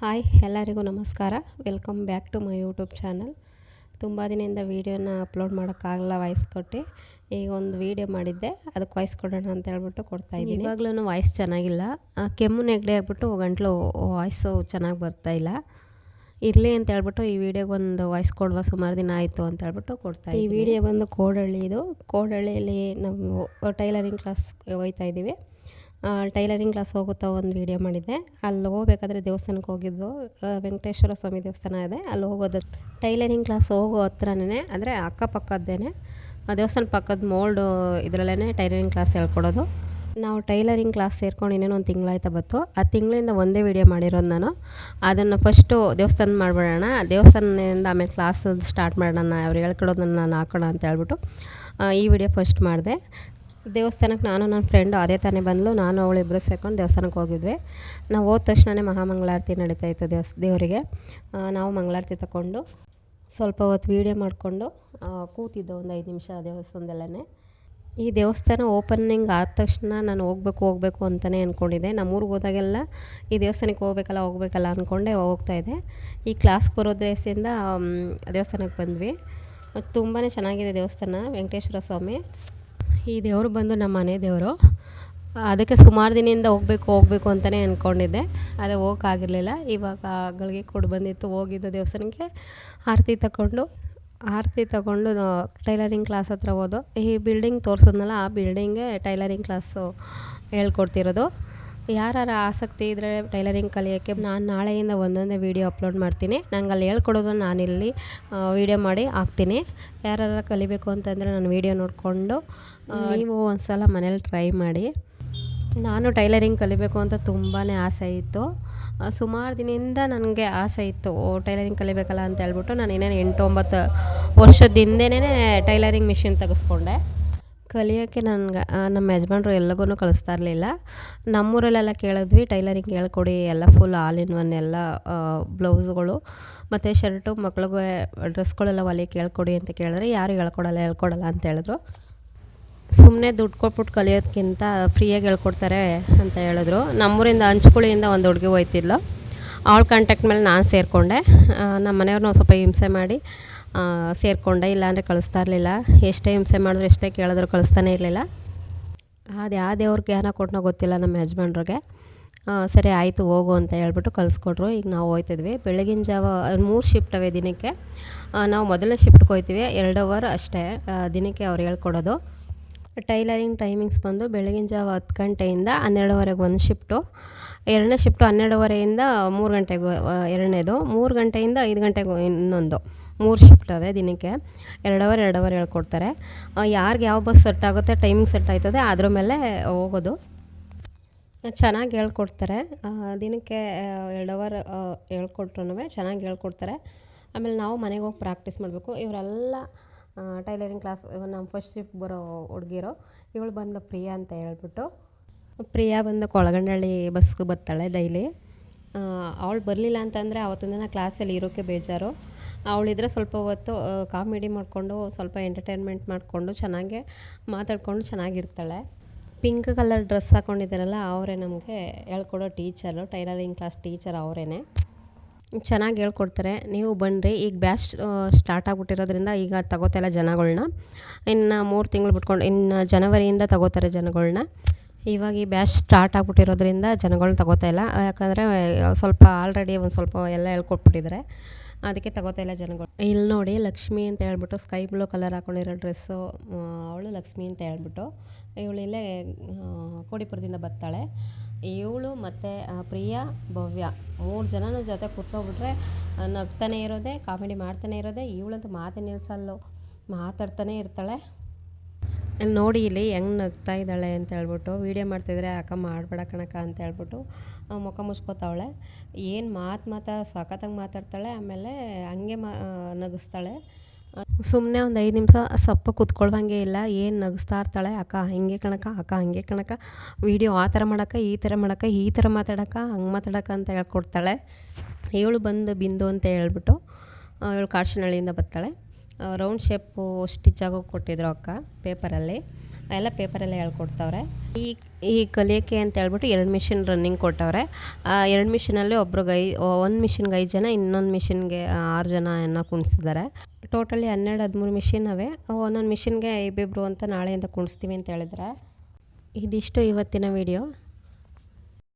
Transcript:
Hi ಎಲ್ಲರಿಗೂ ನಮಸ್ಕಾರ. Welcome back to my YouTube channel ತುಂಬ ದಿನದಿಂದ ವೀಡಿಯೋನ ಅಪ್ಲೋಡ್ ಮಾಡೋಕ್ಕಾಗಲ್ಲ ವಾಯ್ಸ್ ಕೊಟ್ಟು ಈಗ ಒಂದು ವೀಡಿಯೋ ಮಾಡಿದ್ದೆ. ಅದಕ್ಕೆ ವಾಯ್ಸ್ ಕೊಡೋಣ ಅಂತ ಹೇಳ್ಬಿಟ್ಟು ಕೊಡ್ತಾ ಇದ್ದೀನಿ. ಇವಾಗಲೂ ವಾಯ್ಸ್ ಚೆನ್ನಾಗಿಲ್ಲ. ಕೆಮ್ಮು ನೆಗಡಿ ಆಗ್ಬಿಟ್ಟು ಗಂಟ್ಲು ವಾಯ್ಸು ಚೆನ್ನಾಗಿ ಬರ್ತಾ ಇಲ್ಲ. ಇರಲಿ ಅಂತ ಹೇಳ್ಬಿಟ್ಟು ಈ ವಿಡಿಯೋಗೆ ಒಂದು ವಾಯ್ಸ್ ಕೊಡುವ ಸುಮಾರು ದಿನ ಆಯಿತು ಅಂತ ಹೇಳ್ಬಿಟ್ಟು ಕೊಡ್ತಾ ಈ ವಿಡಿಯೋ ಬಂದು ಕೋಡಹಳ್ಳಿ ಇದು. ಕೋಡಹಳ್ಳಿಯಲ್ಲಿ ನಾವು ಟೈಲರಿಂಗ್ ಕ್ಲಾಸ್ ಹೋಗ್ತಾ ಇದ್ದೀವಿ. ಟೈಲರಿಂಗ್ ಕ್ಲಾಸ್ ಹೋಗುತ್ತಾ ಒಂದು ವಿಡಿಯೋ ಮಾಡಿದ್ದೆ. ಅಲ್ಲಿ ಹೋಗ್ಬೇಕಾದ್ರೆ ದೇವಸ್ಥಾನಕ್ಕೆ ಹೋಗಿದ್ವು ವೆಂಕಟೇಶ್ವರ ಸ್ವಾಮಿ ದೇವಸ್ಥಾನ ಇದೆ. ಅಲ್ಲಿ ಹೋಗೋದು. ಟೈಲರಿಂಗ್ ಕ್ಲಾಸ್ ಹೋಗೋ ಹತ್ರನೇ, ಅಂದರೆ ಅಕ್ಕಪಕ್ಕದ್ದೇನೆ ದೇವಸ್ಥಾನ ಪಕ್ಕದ ಮೋಲ್ಡು ಇದರಲ್ಲೇ ಟೈಲರಿಂಗ್ ಕ್ಲಾಸ್ ಹೇಳ್ಕೊಡೋದು. ನಾವು ಟೈಲರಿಂಗ್ ಕ್ಲಾಸ್ ಸೇರ್ಕೊಂಡು ಇನ್ನೇನು ಒಂದು ತಿಂಗಳಾಯ್ತಾ ಬತ್ತು ಆ ತಿಂಗಳಿಂದ ಒಂದೇ ವಿಡಿಯೋ ಮಾಡಿರೋದು ನಾನು. ಅದನ್ನು ಫಸ್ಟು ದೇವಸ್ಥಾನ ಮಾಡಿಬಿಡೋಣ. ದೇವಸ್ಥಾನದಿಂದ ಆಮೇಲೆ ಕ್ಲಾಸ್ ಸ್ಟಾರ್ಟ್ ಮಾಡೋಣ. ಅವ್ರು ಹೇಳ್ಕೊಡೋದನ್ನು ನಾನು ಹಾಕೋಣ ಅಂತ ಹೇಳ್ಬಿಟ್ಟು ಈ ವಿಡಿಯೋ ಫಸ್ಟ್ ಮಾಡಿದೆ. ದೇವಸ್ಥಾನಕ್ಕೆ ನಾನು ನನ್ನ ಫ್ರೆಂಡು ಅದೇ ತಾನೇ ಬಂದಳು ನಾನು ಅವಳು ಇಬ್ಬರು ಸೇರ್ಕೊಂಡು ದೇವಸ್ಥಾನಕ್ಕೆ ಹೋಗಿದ್ವಿ. ನಾವು ಹೋದ ತಕ್ಷಣವೇ ಮಹಾಮಂಗಳಾರತಿ ನಡೀತಾ ಇತ್ತು ದೇವಸ್, ದೇವರಿಗೆ. ನಾವು ಮಂಗಳಾರತಿ ತಗೊಂಡು ಸ್ವಲ್ಪ ಹೊತ್ತು ವೀಡಿಯೋ ಮಾಡಿಕೊಂಡು ಕೂತಿದ್ದೆ ಒಂದು ಐದು ನಿಮಿಷ ದೇವಸ್ಥಾನದಲ್ಲೇ ಈ ದೇವಸ್ಥಾನ ಓಪನಿಂಗ್ ಆದ ತಕ್ಷಣ ನಾನು ಹೋಗ್ಬೇಕು, ಹೋಗಬೇಕು ಅಂತಲೇ ಅಂದ್ಕೊಂಡಿದ್ದೆ ನಮ್ಮೂರಿಗೆ ಹೋದಾಗೆಲ್ಲ ಈ ದೇವಸ್ಥಾನಕ್ಕೆ ಹೋಗ್ಬೇಕಲ್ಲ ಹೋಗ್ಬೇಕಲ್ಲ ಅಂದ್ಕೊಂಡೆ ಹೋಗ್ತಾಯಿದ್ದೆ ಈ ಕ್ಲಾಸ್ಗೆ ಬರೋ ದೇವಸ್ಥಾನದಿಂದ ದೇವಸ್ಥಾನಕ್ಕೆ ಬಂದ್ವಿ. ತುಂಬಾ ಚೆನ್ನಾಗಿದೆ ದೇವಸ್ಥಾನ ವೆಂಕಟೇಶ್ವರ ಸ್ವಾಮಿ. ಈ ದೇವರು ಬಂದು ನಮ್ಮ ಮನೆ ದೇವರು. ಅದಕ್ಕೆ ಸುಮಾರು ದಿನದಿಂದ ಹೋಗ್ಬೇಕು, ಹೋಗಬೇಕು ಅಂತಲೇ ಅಂದ್ಕೊಂಡಿದ್ದೆ ಅದೇ ಹೋಗೋಕ್ಕಾಗಿರಲಿಲ್ಲ ಇವಾಗ ಗಳಿಗೆ ಕೊಡು ಬಂದಿತ್ತು. ಹೋಗಿದ್ದ ದೇವಸ್ಥಾನಕ್ಕೆ ಆರತಿ ತಗೊಂಡು ಆರತಿ ತಗೊಂಡು ಟೈಲರಿಂಗ್ ಕ್ಲಾಸ್ ಹತ್ರ ಹೋದು. ಈ ಬಿಲ್ಡಿಂಗ್ ತೋರಿಸಿದ್ನಲ್ಲ, ಆ ಬಿಲ್ಡಿಂಗೇ ಟೈಲರಿಂಗ್ ಕ್ಲಾಸು ಹೇಳ್ಕೊಡ್ತಿರೋದು. ಯಾರು ಆಸಕ್ತಿ ಇದ್ದರೆ ಟೈಲರಿಂಗ್ ಕಲಿಯೋಕ್ಕೆ ನಾನು ನಾಳೆಯಿಂದ ಒಂದೊಂದೇ ವಿಡಿಯೋ ಅಪ್ಲೋಡ್ ಮಾಡ್ತೀನಿ. ನಂಗೆ ಅಲ್ಲಿ ಹೇಳ್ಕೊಡೋದನ್ನು ನಾನಿಲ್ಲಿ ವೀಡಿಯೋ ಮಾಡಿ ಹಾಕ್ತೀನಿ. ಯಾರು ಕಲಿಬೇಕು ಅಂತಂದರೆ ನಾನು ವೀಡಿಯೋ ನೋಡಿಕೊಂಡು ನೀವು ಒಂದು ಸಲ ಮನೇಲಿ ಟ್ರೈ ಮಾಡಿ. ನಾನು ಟೈಲರಿಂಗ್ ಕಲಿಬೇಕು ಅಂತ ತುಂಬಾ ಆಸೆ ಇತ್ತು. ಸುಮಾರು ದಿನದಿಂದ ನನಗೆ ಆಸೆ ಇತ್ತು ಟೈಲರಿಂಗ್ ಕಲಿಬೇಕಲ್ಲ ಅಂತ ಹೇಳ್ಬಿಟ್ಟು ನಾನು ಇನ್ನೇನು ಎಂಟು ಒಂಬತ್ತು ವರ್ಷದ ಹಿಂದೆನೇ ಟೈಲರಿಂಗ್ ಮಿಷಿನ್ ತೆಗೆಸ್ಕೊಂಡೆ. ಕಲಿಯೋಕ್ಕೆ ನನ್ಗೆ ನಮ್ಮ ಯಜಮಾನ್ರು ಎಲ್ಲಗೂ ಕಳಿಸ್ತಾ ಇರಲಿಲ್ಲ ನಮ್ಮೂರಲ್ಲೆಲ್ಲ ಕೇಳಿದ್ವಿ, ಟೈಲರಿಂಗ್ ಹೇಳ್ಕೊಡಿ, ಎಲ್ಲ ಫುಲ್ ಆಲ್ ಇನ್ ಒನ್ ಎಲ್ಲ ಬ್ಲೌಸ್ಗಳು. ಮತ್ತು ಶರ್ಟು, ಮಕ್ಳಿಗೆ ಡ್ರೆಸ್ಗಳೆಲ್ಲ ಒಲೆ ಕೇಳ್ಕೊಡಿ ಅಂತ ಕೇಳಿದ್ರೆ, ಯಾರು ಹೇಳ್ಕೊಡಲ್ಲ ಹೇಳ್ಕೊಡಲ್ಲ ಅಂತ ಹೇಳಿದ್ರು. ಸುಮ್ಮನೆ ದುಡ್ಡು ಕೊಟ್ಬಿಟ್ಟು ಕಲಿಯೋದಕ್ಕಿಂತ ಫ್ರೀಯಾಗಿ ಹೇಳ್ಕೊಡ್ತಾರೆ ಅಂತ ಹೇಳಿದ್ರು. ನಮ್ಮೂರಿಂದ ಹಂಚ್ಕುಳಿಯಿಂದ ಒಂದು ಹುಡುಗಿ ಹೋಯ್ತಿದ್ಲು. ಅವಳ ಕಾಂಟ್ಯಾಕ್ಟ್ ಮೇಲೆ ನಾನು ಸೇರಿಕೊಂಡೆ. ನಮ್ಮ ಮನೆಯವ್ರನ್ನ ಸ್ವಲ್ಪ ಹಿಂಸೆ ಮಾಡಿ ಸೇರಿಕೊಂಡೆ. ಇಲ್ಲಾಂದರೆ ಕಳಿಸ್ತಾ ಇರಲಿಲ್ಲ. ಎಷ್ಟೇ ಹಿಂಸೆ ಮಾಡಿದ್ರು, ಎಷ್ಟೇ ಕೇಳಿದ್ರು ಕಳಿಸ್ತಾನೇ ಇರಲಿಲ್ಲ. ಅದು ಯಾವ ದೇವ್ರಿಗೆ ಜ್ಞಾನ ಕೊಟ್ಟನೋ ಗೊತ್ತಿಲ್ಲ ನಮ್ಮ ಯಜಮಾನ್ರಿಗೆ. ಸರಿ ಆಯಿತು, ಹೋಗು ಅಂತ ಹೇಳ್ಬಿಟ್ಟು ಕಳಿಸ್ಕೊಟ್ರು. ಈಗ ನಾವು ಹೋಯ್ತಿದ್ವಿ. ಬೆಳಗಿನ ಜಾವ, ಮೂರು ಶಿಫ್ಟ್ ಅವೆ ದಿನಕ್ಕೆ. ನಾವು ಮೊದಲನೇ ಶಿಫ್ಟ್ಗೆ ಹೋಯ್ತೀವಿ. ಎರಡು ಅವರ್ ಅಷ್ಟೇ ದಿನಕ್ಕೆ ಅವ್ರು ಹೇಳ್ಕೊಡೋದು. ಟೈಲರಿಂಗ್ ಟೈಮಿಂಗ್ಸ್ ಬಂದು ಬೆಳಗಿನ ಜಾವ ಹತ್ತು ಗಂಟೆಯಿಂದ ಹನ್ನೆರಡುವರೆಗೆ ಒಂದು ಶಿಫ್ಟು. ಎರಡನೇ ಶಿಫ್ಟು ಹನ್ನೆರಡುವರೆಯಿಂದ ಮೂರು ಗಂಟೆಗೆ ಎರಡನೇದು. ಮೂರು ಗಂಟೆಯಿಂದ ಐದು ಗಂಟೆಗೆ ಇನ್ನೊಂದು. ಮೂರು ಶಿಫ್ಟ್ ಅವೆ ದಿನಕ್ಕೆ. ಎರಡು ಅವರ್ ಎರಡು ಅವರ್ ಹೇಳ್ಕೊಡ್ತಾರೆ ಯಾರಿಗೆ ಯಾವ ಬಸ್ ಸೆಟ್ ಆಗುತ್ತೆ, ಟೈಮಿಂಗ್ ಸೆಟ್ ಆಯ್ತದೆ, ಅದ್ರ ಮೇಲೆ ಹೋಗೋದು. ಚೆನ್ನಾಗಿ ಹೇಳ್ಕೊಡ್ತಾರೆ. ದಿನಕ್ಕೆ ಎರಡು ಅವರ್ ಹೇಳ್ಕೊಟ್ರು ಚೆನ್ನಾಗಿ ಹೇಳ್ಕೊಡ್ತಾರೆ. ಆಮೇಲೆ ನಾವು ಮನೆಗೆ ಹೋಗಿ ಪ್ರಾಕ್ಟೀಸ್ ಮಾಡಬೇಕು. ಇವರೆಲ್ಲ ಟೈಲರಿಂಗ್ ಕ್ಲಾಸ್, ನಮ್ಮ ಫಸ್ಟ್ ಶಿಫ್ಟ್ ಬರೋ ಹುಡುಗಿರು, ಇವಳು ಬಂದು ಪ್ರಿಯಾ ಅಂತ ಹೇಳ್ಬಿಟ್ಟು. ಪ್ರಿಯಾ ಬಂದು ಕೊಳಗಂಡಳ್ಳಿ ಬಸ್ಗೆ ಬರ್ತಾಳೆ ಡೈಲಿ ಅವಳು ಬರಲಿಲ್ಲ ಅಂತಂದರೆ ಅವತ್ತಿನ ದಿನ ಕ್ಲಾಸಲ್ಲಿ ಇರೋಕ್ಕೆ ಬೇಜಾರು. ಅವಳಿದ್ರೆ ಸ್ವಲ್ಪ ಹೊತ್ತು ಕಾಮಿಡಿ ಮಾಡಿಕೊಂಡು, ಸ್ವಲ್ಪ ಎಂಟರ್ಟೈನ್ಮೆಂಟ್ ಮಾಡಿಕೊಂಡು, ಚೆನ್ನಾಗೆ ಮಾತಾಡಿಕೊಂಡು ಚೆನ್ನಾಗಿರ್ತಾಳೆ. ಪಿಂಕ್ ಕಲರ್ ಡ್ರೆಸ್ ಹಾಕ್ಕೊಂಡಿದ್ದಾರಲ್ಲ ಅವರೇ ನಮಗೆ ಹೇಳ್ಕೊಡೋ ಟೀಚರು ಟೈಲರಿಂಗ್ ಕ್ಲಾಸ್ ಟೀಚರ್ ಅವರೇ ಚೆನ್ನಾಗಿ ಹೇಳ್ಕೊಡ್ತಾರೆ. ನೀವು ಬನ್ನಿರಿ ಈಗ ಬ್ಯಾಚ್ ಸ್ಟಾರ್ಟ್ ಆಗಿಬಿಟ್ಟಿರೋದ್ರಿಂದ ಈಗ ತಗೋತಾಯಿಲ್ಲ ಜನಗಳನ್ನ ಇನ್ನು ಮೂರು ತಿಂಗಳು ಬಿಟ್ಕೊಂಡು, ಇನ್ನು ಜನವರಿಯಿಂದ ತಗೋತಾರೆ ಜನಗಳನ್ನ ಇವಾಗ ಈ ಬ್ಯಾಚ್ ಸ್ಟಾರ್ಟ್ ಆಗಿಬಿಟ್ಟಿರೋದ್ರಿಂದ ಜನಗಳು ತಗೋತಾ ಇಲ್ಲ. ಯಾಕಂದರೆ, ಸ್ವಲ್ಪ ಆಲ್ರೆಡಿ ಒಂದು ಸ್ವಲ್ಪ ಎಲ್ಲ ಹೇಳ್ಕೊಟ್ಬಿಟ್ಟಿದ್ದಾರೆ ಅದಕ್ಕೆ ತಗೋತಾ ಇಲ್ಲ ಜನಗಳು. ಇಲ್ಲಿ ನೋಡಿ, ಲಕ್ಷ್ಮಿ ಅಂತ ಹೇಳ್ಬಿಟ್ಟು ಸ್ಕೈ ಬ್ಲೂ ಕಲರ್ ಹಾಕೊಂಡಿರೋ ಡ್ರೆಸ್ಸು ಅವಳು ಲಕ್ಷ್ಮಿ ಅಂತ ಹೇಳ್ಬಿಟ್ಟು, ಇವಳು ಇಲ್ಲೇ ಕೋಡಿಪುರದಿಂದ ಬರ್ತಾಳೆ. ಇವಳು ಮತ್ತು ಪ್ರಿಯಾ, ಭವ್ಯ. ಮೂರು ಜನನೂ ಜೊತೆ ಕೂತ್ಕೊಬಿಟ್ರೆ ನಗ್ತಾನೆ ಇರೋದೆ, ಕಾಮಿಡಿ ಮಾಡ್ತಾನೆ ಇರೋದೆ, ಇವಳಂತೂ ಮಾತೇ ನಿಲ್ಸಲ್ಲು. ಮಾತಾಡ್ತಾನೆ ಇರ್ತಾಳೆ. ನೋಡಿ ಇಲ್ಲಿ ಹೆಂಗೆ ನಗ್ತಾ ಇದ್ದಾಳೆ ಅಂತ ಹೇಳ್ಬಿಟ್ಟು, ವೀಡಿಯೋ ಮಾಡ್ತಿದ್ರೆ ಅಕ್ಕ ಮಾಡಬೇಡ ಕಣಕ್ಕ ಅಂತ ಹೇಳ್ಬಿಟ್ಟು ಮುಖ ಮುಚ್ಕೋತಾವಳೆ. ಏನು ಮಾತು ಮಾತಾ ಸಖತ್ತಾಗಿ ಮಾತಾಡ್ತಾಳೆ, ಆಮೇಲೆ ಹಂಗೆ ಮಾ ನಗಿಸ್ತಾಳೆ. ಸುಮ್ಮನೆ ಒಂದು ಐದು ನಿಮಿಷ ಸಪ್ಪ ಕೂತ್ಕೊಳ್ವಂಗೆ ಇಲ್ಲ, ಏನು ನಗಿಸ್ತಾ ಇರ್ತಾಳೆ ಅಕ್ಕ, ಹಿಂಗೆ ಕಣಕ, ಅಕ್ಕ ಹಂಗೆ ಕಣಕ ವೀಡಿಯೋ ಆ ಥರ ಮಾಡಕ್ಕ ಈ ಥರ ಮಾಡಕ್ಕ ಈ ಥರ ಮಾತಾಡಕ್ಕ ಹಂಗೆ ಮಾತಾಡಕ್ಕ ಅಂತ ಹೇಳ್ಕೊಡ್ತಾಳೆ. ಏಳು ಬಂದು ಬಿಂದು ಅಂತ ಹೇಳ್ಬಿಟ್ಟು ಇವಳು ಕಾಡ್ಶನಹಳ್ಳಿಯಿಂದ ಬರ್ತಾಳೆ. ರೌಂಡ್ ಶೇಪು ಸ್ಟಿಚ್ ಆಗೋಗಿ ಕೊಟ್ಟಿದ್ರು ಅಕ್ಕ ಪೇಪರಲ್ಲಿ ಎಲ್ಲ ಪೇಪರೆಲ್ಲ ಹೇಳ್ಕೊಡ್ತವ್ರೆ. ಈ ಈ ಕಲಿಯೋಕ್ಕೆ ಅಂತ ಹೇಳ್ಬಿಟ್ಟು ಎರಡು ಮಿಷಿನ್ ರನ್ನಿಂಗ್ ಕೊಟ್ಟವ್ರೆ. ಎರಡು ಮಿಷಿನಲ್ಲಿ ಒಬ್ಬರು ಗೈ ಒಂದು ಮಿಷಿನ್ಗೆ ಐದು ಜನ, ಇನ್ನೊಂದು ಮಿಷಿನ್ಗೆ ಆರು ಜನ ಏನೋ ಕುಣಿಸಿದ್ದಾರೆ ಟೋಟಲಿ ಹನ್ನೆರಡು, ಹದಿಮೂರು ಮಿಷಿನ್ ಅವೆ. ಒಂದೊಂದು ಮಿಷಿನ್ಗೆ ಇಬ್ಬಿಬ್ರು ಅಂತ ನಾಳೆಯಿಂದ ಕುಣಿಸ್ತೀವಿ ಅಂತ ಹೇಳಿದ್ರೆ. ಇದಿಷ್ಟು ಇವತ್ತಿನ ವಿಡಿಯೋ